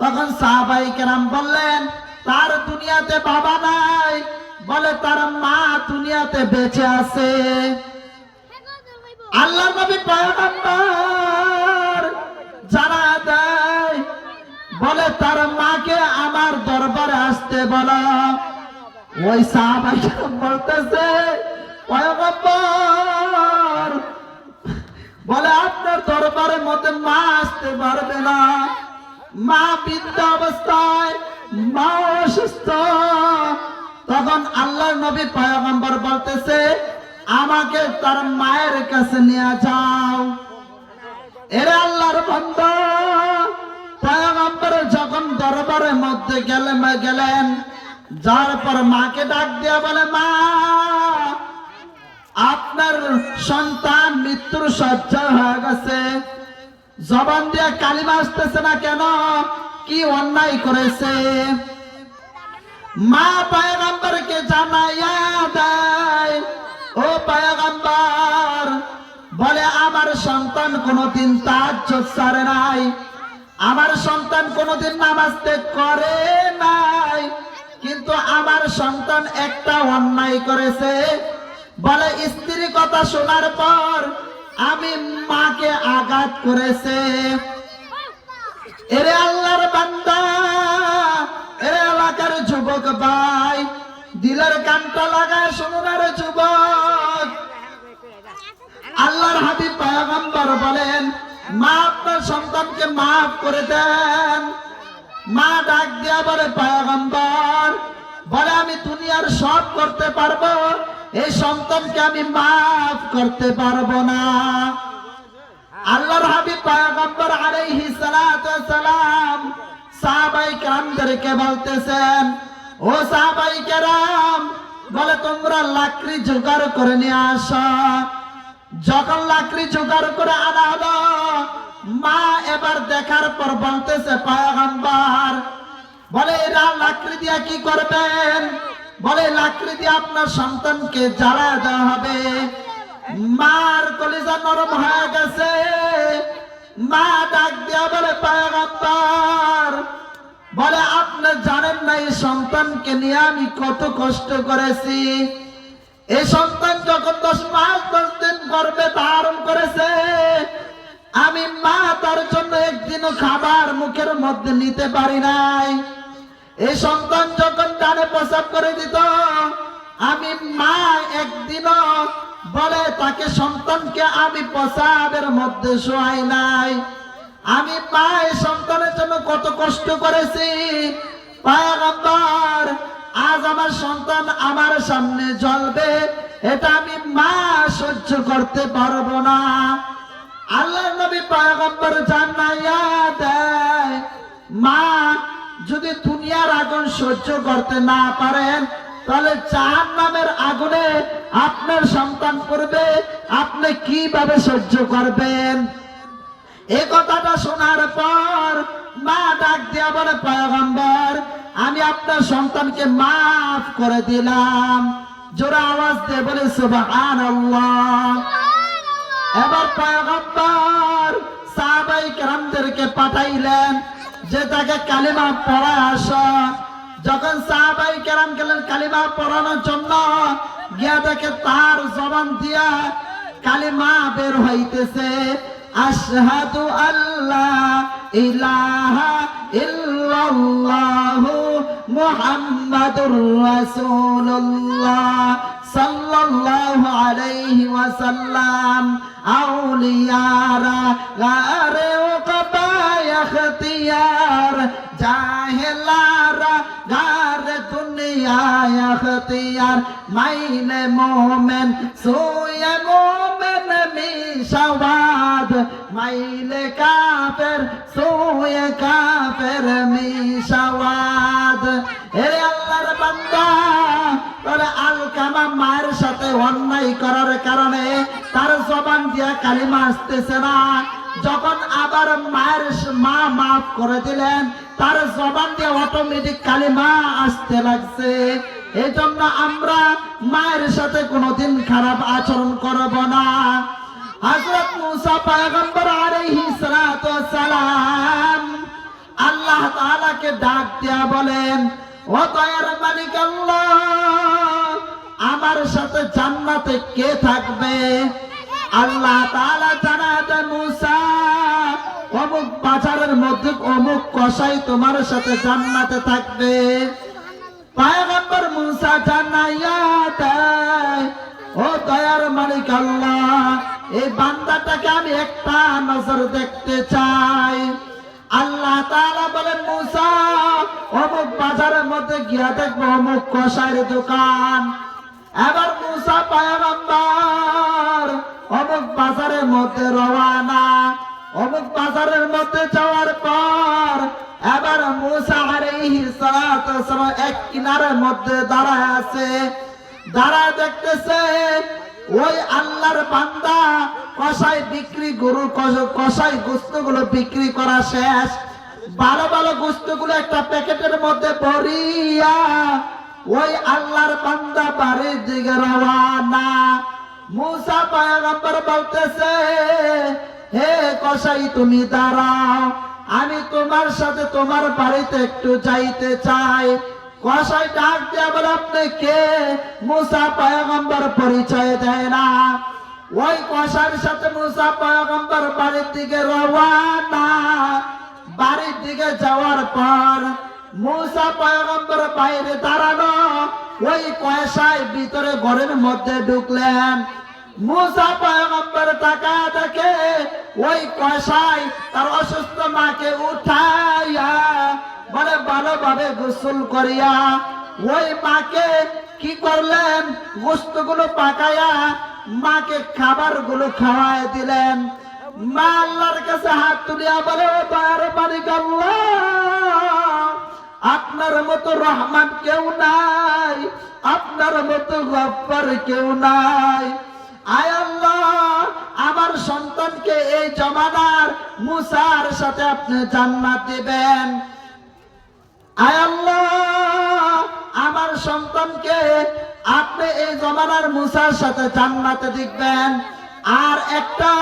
তখন সাহাবাই কেরাম বললেন, তার দুনিয়াতে বাবা নাই। বলে, তার মা দুনিয়াতে বেঁচে আছে। আল্লাহ নবী পয়গম্বর জানা দেয়, বলে, তার মাকে আমার দরবারে আসতে বলো। ওই সাহাবাই কেরাম বলতেছে, পয়গম্বর, বলে, আপনার দরবারের মধ্যে মা আসতে পারবে না। মা বৃদ্ধ অবস্থায় মা অসুস্থ। তখন আল্লাহ নবী পয়গম্বর বলতেছে, আমাকে তার মায়ের কাছে নিয়ে যাও। এরে আল্লাহর বন্ধ, পয়গম্বর যখন দরবারের মধ্যে গেলে গেলেন যার পর মাকে ডাক দিয়া বলে, মা, আপনার সন্তান মৃত্যুর সজ্জা হয়ে গেছে। জবান দিয়ে কালিমা আসতেছে না কেন? কি অন্যায় করেছে? মা পায়গাম্বরকে জানাইয়া ও পায়গাম্বর, বলে আমার সন্তান কোনোদিন তার ছাড়ে নাই। আমার সন্তান কোনোদিন নামাজতে করে নাই। কিন্তু আমার সন্তান একটা অন্যায় করেছে। বলে স্ত্রী কথা শোনার পর আমি মাকে আঘাত করেছে। এরে আল্লাহর বান্দা, এরে এলাকার যুবক ভাই, দিলের কানটা লাগায় আরে যুবক। আল্লাহর হাবিব পয়গম্বর বলেন, মা, আপনার সন্তানকে মাফ করে দেন। মা ডাক দিয়া বলে, পয়গম্বর, বলে, আমি দুনিয়ার সব করতে পারব। এই সন্তানকে আমি মাফ করতে পারব না। আল্লাহর হাবিব পয়গম্বর আলাইহি সালাম সাহাবাই কেরামদেরকে বলতেছেন, ও সাহাবাই কেরাম, বলে তোমরা লাকড়ি জোগাড় করে নিয়ে আসো। যখন লাকড়ি জোগাড় করে আনা হলো, মা এবার দেখার পর বলতেছে পয়গম্বর, বলে এরা লাকড়ি দিয়া কি করবেন? বলে দিয়ে আপনার সন্তানকে জ্বালা দেওয়া হবে। মার কলিজা নরম হয়ে গেছে। মা ডাক দিয়া বলে, পয়গম্বর, বলে, আপনি জানেন না, এই সন্তানকে নিয়ে আমি কত কষ্ট করেছি। এই সন্তান যখন দশ মাস, দশ দিন গর্বে ধারণ করেছে, আমি মা তার জন্য একদিনও খাবার মুখের মধ্যে নিতে পারি নাই। এই সন্তান যখন ডানে প্রসাব করে দিত, আমি মা একদিনও বলে, তাকে সন্তানকে আমি প্রসাবের মধ্যে শোয়াই নাই। আমি মা এই সন্তানের জন্য কত কষ্ট করেছি। আজ আমার সন্তান আমার সামনে জ্বলবে, এটা আমি মা সহ্য করতে পারব না। আল্লাহ নবী পায়গম্বর জানাইয়া দেয়, মা যদি দুনিয়ার আগুন সহ্য করতে না পারেন, তাহলে চার নামের আগুনে আপনার সন্তান করবে আপনি কীভাবে সহ্য করবেন? এই কথাটা শোনার পর মা ডাক আমি আপনার সন্তানকে মাফ করে দিলাম। জোরে আওয়াজ দিয়ে বলে, সুবহানাল্লাহ। এবার পয়গম্বর সাহাবাই কেরামদেরকে পাঠাইলেন যে তাকে কালিমা পড়া আসা। যখন সাহাবাই কেরাম গেলেন কালিমা পড়ানোর জন্য, গিয়া দেখে তার জবান দিয়া কালিমা বের হইতেছে। আশহাদু আল্লাহ ইলাহা ইল্লাল্লাহু মুহাম্মাদুর রাসূলুল্লাহ সাল্লাল্লাহু আলাইহি ওয়াসাল্লাম। আউলিয়ারা, গারে দুনিয়ায় মাইলে মোমেন সোয়ে মোমেন মিশাওয়াদ। মাইলে কাফের সোয়ে কাফের মিশাওয়াদ। এরে আল্লাহর বান্দা, তোর আলকামা মায়ের সাথে অন্যায় করার কারণে তার জবান দিয়া কালিমা আসতেছে না। যখন আবার মায়ের মা মাফ করে দিলেন, তার জবান দিয়ে অটোমেটিক কালিমা আসতে লাগছে। এই জন্য আমরা মায়ের সাথে কোনোদিন খারাপ আচরণ করব না। হযরত মুসা পয়গম্বর আলাইহিস সালাতু সালাম আল্লাহ তাআলা বান্দাকে ডাক দিয়া বলেন, ও দয়ার মালিক আল্লাহ, আমার সাথে জান্নাতে কে থাকবে? আল্লাহ তাআলা মধ্যে অমুক কসাই তোমার সাথে জান্নাতে থাকবে। পায়গম্বর মুসা জানাইয়া ও দয়ার মালিক আল্লাহ, এই বান্দাটাকে আমি একটা নজর দেখতে চাই। আল্লাহ তাআলা বলেন, মুসা, অমুক বাজারের মধ্যে গিয়া দেখব অমুক কষাইয়ের দোকান। এবার মুসা পায়গম্বর অমুক বাজারের মধ্যে রওয়ানা অমুক বাজারের মধ্যে যাওয়ার পর এবার মুসা আলাইহিস সালাতু ওয়াসসালাম এক কিনারের মধ্যে দাঁড়ায় আছে। দাঁড়ায় দেখতেছে ওই আল্লাহর বান্দা কসাই বিক্রি গরু কষ- কসাই গুস্তগুলো বিক্রি করা শেষ। ভালো ভালো গুস্তগুলো একটা প্যাকেটের মধ্যে ভরিয়া ওই আল্লাহর বান্দা বাড়ির দিকে রওয়ানা মুসা পয়গম্বর বলতেছে হে কসাই, তুমি দাঁড়াও। আমি তোমার সাথে তোমার বাড়িতে একটু যাইতে চাই। কসাই ডাক দিয়া আপনি কে? মুসা পয়গম্বর পরিচয় দেয় না। ওই কসাইয়ের সাথে মুসা পয়গম্বর বাড়ির দিকে রওয়ানা বাড়ির দিকে যাওয়ার পর মুসা পয়গম্বর বাইরে দাঁড়ানো। ওই কয়সায় ভিতরে ঘরের মধ্যে ঢুকলেন। মুসা পয়গম্বর টাকা দেখে, ওই কয়সায় তার অসুস্থ মাকে উঠাইয়া বলে ভালোভাবে গোসল করিয়া, ওই মাকে কি করলেন? গোস্তগুলো পাকায়া মাকে খাবারগুলো খাওয়াই দিলেন। মা আল্লাহর কাছে হাত তুলিয়া বলে, "ও দয়ার মালিক আপনার মতো রহমান কেউ নাই, আপনার মতো গব্বর কেউ নাই। আমার সন্তানকে এই জমানার মুসার সাথে আপনি জান্নাত দিবেন। আমার সন্তানকে আপনি এই জমানার মুসার সাথে জান্নাতে দেখবেন আর একটা,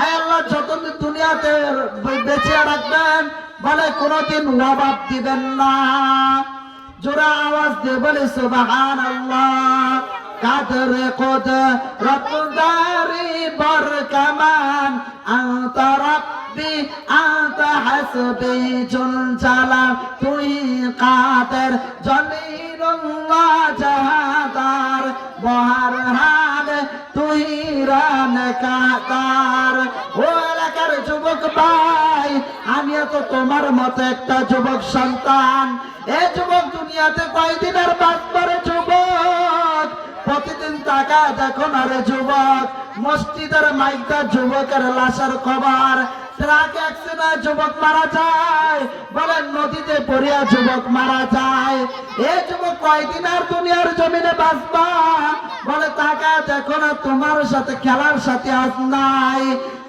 আয় আল্লাহ, যতদিন দুনিয়াতে বেঁচে রাখবেন, বলে কোনোদিন নবাব দিবেন না। জোরা আওয়াজ দিয়ে বলে সুবাহান আল্লাহ কাদের কোদ রত্নদারি বর কামান, আন্ত রব্বি, আন্ত হাসবি জুল জালাল, তুই কাদের জলিলুল্লাহ জাহাদার, বহার হাল তুই রান কাতার। ও এলাকার যুবক ভাই, আমিও তো তোমার মতো একটা যুবক সন্তান। এ যুবক দুনিয়াতে বাঁচবার যুবক প্রতিদিন টাকা দেখো না রে যুবক? মসজিদের মাইকটা যুবকের লাশের খবর তোমার সাথে, খেলার সাথে আজ নাই।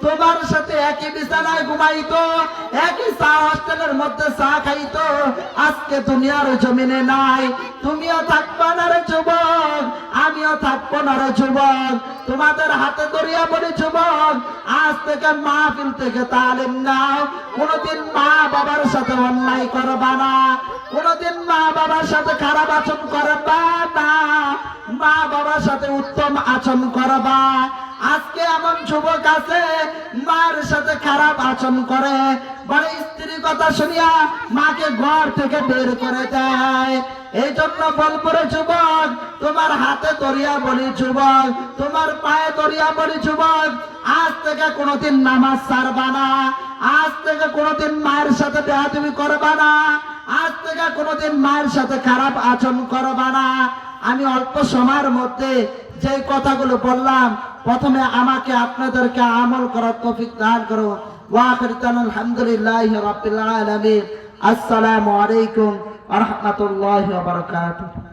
তোমার সাথে একই বিছানায় ঘুমাইতো, একই চা হস্টেলের মধ্যে চা খাইতো। আজকে দুনিয়ার জমিনে নাই। তুমিও থাকবা না রে যুবক, আমিও থাকব না রে যুবক। তোমাদের হাতে ধরিয়া বলি, যুবক, আজ থেকে মাহফিল থেকে তালিম না কোনোদিন মা বাবার সাথে অন্যায় করবা না। কোনোদিন মা বাবার সাথে খারাপ আচরণ করবা না। মা বাবার সাথে উত্তম আচরণ করবা। আজকে এমন যুবক আছে, মার সাথে খারাপ আচরণ করে। বলে কথা শুনিয়া মাকে ঘর থেকে বের করে দেয়। এই জন্য বলব রে যুবক, তোমার হাতে দরিয়া বলি যুবক, তোমার পায়ে দরিয়া বলি যুবক, আজ থেকে কোনোদিন নামাজ ছাড়বা না, আজ থেকে কোনোদিন মায়ের সাথে বেহাদুমি করবা না, আজ থেকে কোনোদিন মায়ের সাথে খারাপ আচরণ করবা না। আমি অল্প সময়ের মধ্যে যে কথাগুলো বললাম, প্রথমে আমাকে আপনাদেরকে আমল করার তৌফিক দান করো। ওয়াখির আলহামদুলিল্লাহ রাব্বিল আলামিন। আসসালামু আলাইকুম ওয়া রাহমাতুল্লাহি ওয়া বারাকাতুহু।